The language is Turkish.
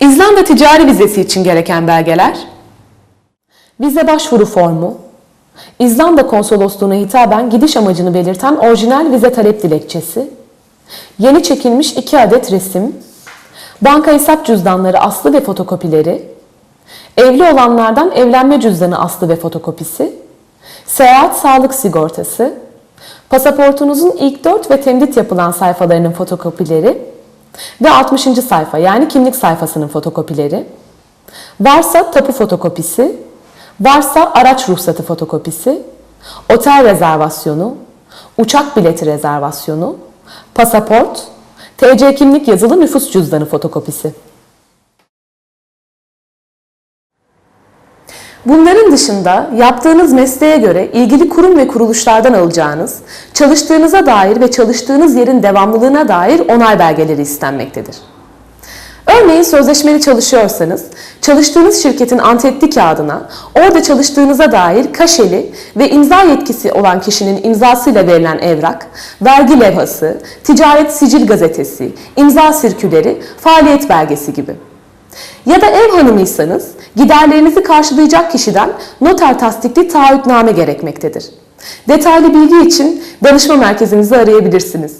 İzlanda ticari vizesi için gereken belgeler, vize başvuru formu, İzlanda konsolosluğuna hitaben gidiş amacını belirten orijinal vize talep dilekçesi, yeni çekilmiş 2 adet resim, banka hesap cüzdanları aslı ve fotokopileri, evli olanlardan evlenme cüzdanı aslı ve fotokopisi, seyahat sağlık sigortası, pasaportunuzun ilk 4 ve temdit yapılan sayfalarının fotokopileri ve 60. sayfa yani kimlik sayfasının fotokopileri, varsa tapu fotokopisi, varsa araç ruhsatı fotokopisi, otel rezervasyonu, uçak bileti rezervasyonu, pasaport, TC kimlik yazılı nüfus cüzdanı fotokopisi. Bunların dışında yaptığınız mesleğe göre ilgili kurum ve kuruluşlardan alacağınız, çalıştığınıza dair ve çalıştığınız yerin devamlılığına dair onay belgeleri istenmektedir. Örneğin sözleşmeli çalışıyorsanız, çalıştığınız şirketin antetli kağıdına, orada çalıştığınıza dair kaşeli ve imza yetkisi olan kişinin imzasıyla verilen evrak, vergi levhası, ticaret sicil gazetesi, imza sirküleri, faaliyet belgesi gibi. Ya da ev hanımıysanız giderlerinizi karşılayacak kişiden noter tasdikli taahhütname gerekmektedir. Detaylı bilgi için danışma merkezimizi arayabilirsiniz.